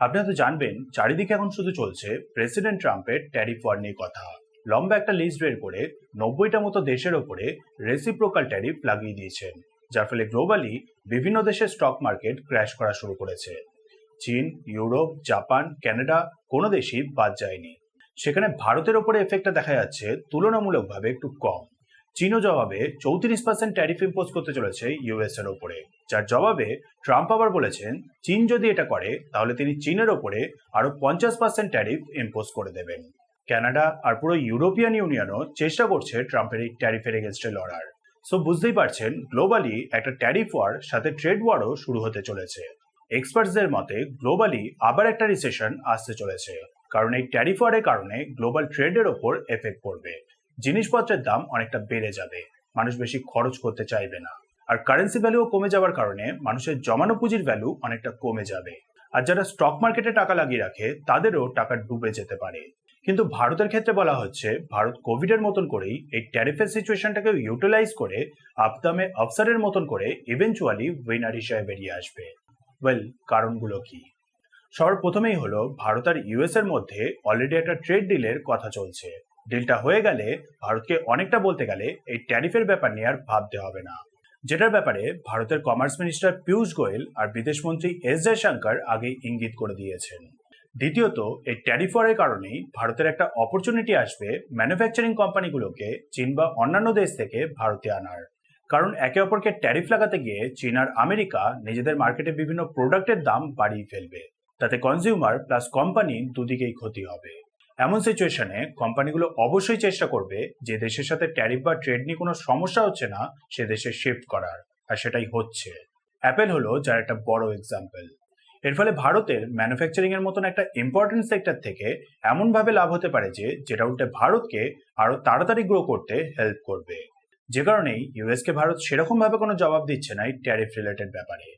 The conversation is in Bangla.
আপনি হয়তো জানবেন, চারিদিকে এখন শুধু চলছে প্রেসিডেন্ট ট্রাম্পের ট্যারিফ ওয়ার নিয়ে কথা। লম্বা একটা লিস্ট বের করে নব্বইটা মতো দেশের ওপরে রেসিপ্রোকাল ট্যারিফ লাগিয়ে দিয়েছেন, যার ফলে গ্লোবালি বিভিন্ন দেশের স্টক মার্কেট ক্র্যাশ করা শুরু করেছে। চীন, ইউরোপ, জাপান কানাডা কোনো দেশই বাদ যায়নি। সেখানে ভারতের ওপরে এফেক্টটা দেখা যাচ্ছে তুলনামূলকভাবে একটু কম। চীনও জবাবে চৌত্রিশ পার্সেন্ট ট্যারিফ ইম্পোজ করতে চলেছে ইউএস এর ওপরে। যার জবাবে ট্রাম্প আবার বলেছেন, চীন যদি এটা করে, তাহলে তিনি চীনের ওপরে আরও পঞ্চাশ পার্সেন্ট ট্যারিফ ইম্পোজ করে দেবেন। কানাডা আর পুরো ইউরোপিয়ান ইউনিয়নও চেষ্টা করছে ট্রাম্পের এই ট্যারিফের এগেনস্টে লড়ার। সো বুঝতেই পারছেন গ্লোবালি একটা ট্যারিফ ওয়ার সাথে ট্রেড ওয়ারও শুরু হতে চলেছে। এক্সপার্টসদের মতে গ্লোবালি আবার একটা রিসেশন আসতে চলেছে। কারণ এই ট্যারিফ ওয়ারের কারণে গ্লোবাল ট্রেডের ওপর এফেক্ট পড়বে। জিনিসপত্রের দাম অনেকটা বেড়ে যাবে। মানুষ বেশি খরচ করতে চাইবে না। আর কারেন্সি ভ্যালুও কমে যাওয়ার কারণে মানুষের জমানো পুঁজির ভ্যালু অনেকটা কমে যাবে। আর যারা স্টক মার্কেটে টাকা লাগিয়ে রাখে, তাদেরও টাকা ডুবে যেতে পারে। কিন্তু ভারতের ক্ষেত্রে বলা হচ্ছে, ভারত কোভিড এর মতন করেই এই ট্যারিফের সিচুয়েশনটাকে ইউটিলাইজ করে আপদামে আফসারের মতন করে ইভেনচুয়ালি উইনার হিসেবে বেরিয়ে আসবে। ওয়েল কারণগুলো কি? সবার প্রথমেই হলো, ভারত আর ইউএস এর মধ্যে অলরেডি একটা ট্রেড ডিলের কথা চলছে। ডিলটা হয়ে গেলে ভারতকে অনেকটা বলতে গেলে এই ট্যারিফের ব্যাপার নিয়ে আর ভাবতে হবে না। যেটার ব্যাপারে ভারতের কমার্স মিনিস্টার পীয়ূষ গোয়েল আর বিদেশমন্ত্রী এস জয়শঙ্কর আগেই ইঙ্গিত করে দিয়েছেন। দ্বিতীয়ত, এই ট্যারিফ ওয়ারের কারণেই ভারতের একটা অপরচুনিটি আসবে ম্যানুফ্যাকচারিং কোম্পানিগুলোকে চীন বা অন্যান্য দেশ থেকে ভারতে আনার। কারণ একে অপরকে ট্যারিফ লাগাতে গিয়ে চীন আর আমেরিকা নিজেদের মার্কেটে বিভিন্ন প্রোডাক্টের দাম বাড়িয়ে ফেলবে। তাতে কনজিউমার প্লাস কোম্পানি দুদিকেই ক্ষতি হবে। এমন সিচুয়েশনে কোম্পানিগুলো অবশ্যই চেষ্টা করবে যে দেশের সাথে ট্যারিফ বা ট্রেড নিয়ে কোনো সমস্যা হচ্ছে না, সে দেশে শিফট করার। আর সেটাই হচ্ছে। অ্যাপেল হলো যার একটা বড় এক্সাম্পল এর ফলে ভারতের ম্যানুফ্যাকচারিং এর মতন একটা ইম্পর্টেন্ট সেক্টর থেকে এমনভাবে লাভ হতে পারে যে, যেটা উল্টে ভারতকে আরও তাড়াতাড়ি গ্রো করতে হেল্প করবে। যে কারণেই ইউএসকে ভারত সেরকম ভাবে কোনো জবাব দিচ্ছে না এই ট্যারিফ রিলেটেড ব্যাপারে।